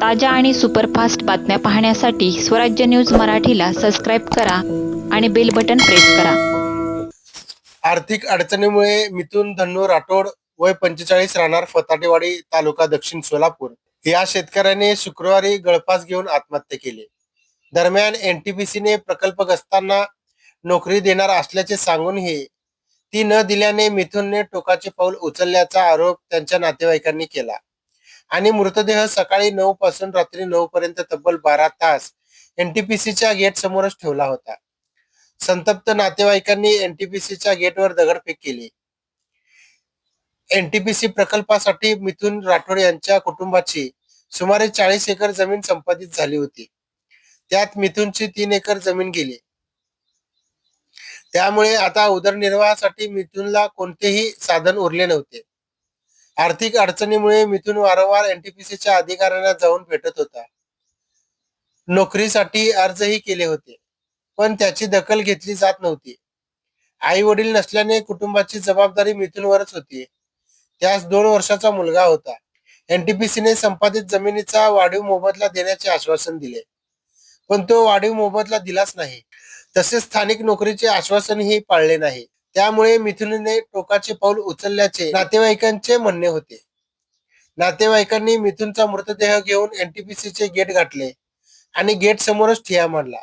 ताज्या आणि सुपरफास्ट बातम्या पाहण्यासाठी स्वराज्य न्यूज मराठीला सबस्क्राईब करा आणि बेल बटन प्रेस करा. आर्थिक अडचणीमुळे मिथून धन्नू राठोड वय पंचेचाळीस राहणार फताटेवाडी तालुका दक्षिण सोलापूर. या शेतकऱ्याने शुक्रवारी गळफास घेऊन आत्महत्या केली. दरम्यान एनटीपीसीने प्रकल्पग्रस्तांना नोकरी देणार असल्याचे सांगूनही ती न दिल्याने मिथुनने टोकाचे पाऊल उचलल्याचा आरोप त्यांच्या नातेवाईकांनी केला. आणि मृतदेह सकाळी नऊ पासून रात्री नऊ पर्यंत तब्बल बारा तास एनटीपीसीच्या गेट समोरच ठेवला होता. संतप्त नातेवाईकांनी एनटीपीसीच्या गेटवर दगडफेक केली. एनटीपीसी प्रकल्पासाठी मिथुन राठोड यांच्या कुटुंबाची सुमारे चाळीस एकर जमीन संपादित झाली होती. त्यात मिथुनची तीन एकर जमीन गेली. त्यामुळे आता उदरनिर्वाहासाठी मिथुनला कोणतेही साधन उरले नव्हते. आर्थिक अडचणीमुळे मिथुन वारंवार एनटीपीसीच्या अधिकाऱ्यांना जाऊन भेटत होता. नोकरीसाठी अर्जही केले होते पण त्याची दखल घेतली जात नव्हती. आई वडील नसल्याने कुटुंबाची जबाबदारी मिथूनवरच होती. त्यास दोन वर्षाचा मुलगा होता. एनटीपीसीने संपादित जमिनीचा वाढीव मोबदला देण्याचे आश्वासन दिले. पण तो वाढीव मोबदला दिलाच नाही. तसेच स्थानिक नोकरीचे आश्वासनही पाळले नाही. त्यामुळे मिथुनने टोकाचे पाऊल उचलल्याचे नातेवाईकांचे म्हणणे होते. नातेवाईकांनी मिथुनचा मृतदेह घेऊन एनटीपीसीचे गेट गाठले आणि गेट समोरच ठिया मांडला.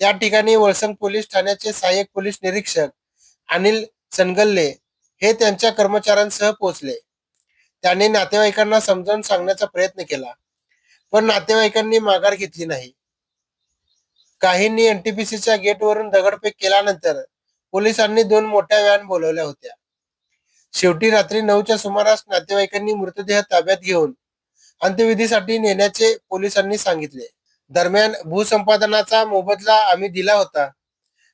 त्या ठिकाणी वळसंग पोलीस ठाण्याचे सहाय्यक पोलीस निरीक्षक अनिल सनगल्ले हे त्यांच्या कर्मचाऱ्यांसह पोहोचले. त्यांनी नातेवाईकांना समजावून सांगण्याचा प्रयत्न केला पण नातेवाईकांनी माघार घेतली नाही. काहींनी एनटीपीसीच्या गेटवरून दगडफेक केल्यानंतर पोलिसांनी दोन मोठ्या व्हॅन बोलवल्या होत्या. शेवटी रात्री नऊच्या सुमारास नातेवाईकांनी मृतदेह ताब्यात घेऊन अंत्यविधीसाठी नेण्याचे पोलिसांनी सांगितले. दरम्यान भूसंपादनाचा मोबदला आम्ही दिला होता.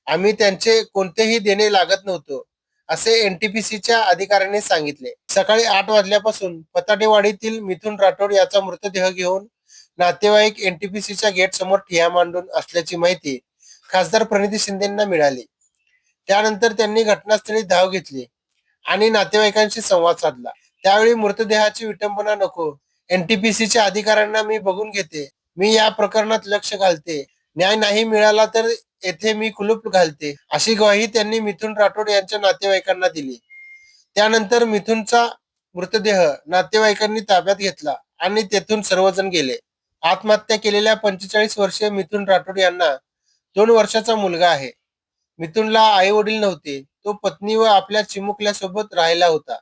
आम्ही त्यांचे कोणतेही देणे लागत नव्हतो असे एनटीपीसीच्या अधिकाऱ्यांनी सांगितले. सकाळी आठ वाजल्यापासून पताटेवाडीतील मिथुन राठोड याचा मृतदेह घेऊन नातेवाईक एनटीपीसीच्या गेट समोर ठिया मांडून असल्याची माहिती खासदार प्रणिती शिंदेना मिळाली. त्यानंतर त्यांनी घटनास्थळी धाव घेतली आणि नातेवाईकांशी संवाद साधला. त्यावेळी मृतदेहाची विटंबना नको. एनटीपीसीच्या अधिकाऱ्यांना मी बघून घेते. मी या प्रकरणात लक्ष घालते. न्याय नाही मिळाला तर येथे मी कुलूप घालते अशी ग्वाही त्यांनी मिथुन राठोड यांच्या नातेवाईकांना दिली. त्यानंतर मिथुनचा मृतदेह नातेवाईकांनी ताब्यात घेतला आणि तेथून सर्वजण गेले. आत्महत्या केलेल्या पंचेचाळीस वर्षीय मिथुन राठोड यांना दोन वर्षाचा मुलगा आहे. मिथुनला आई वडील नव्हते. तो पत्नी व आपल्या चिमुकल्या सोबत राहिला होता.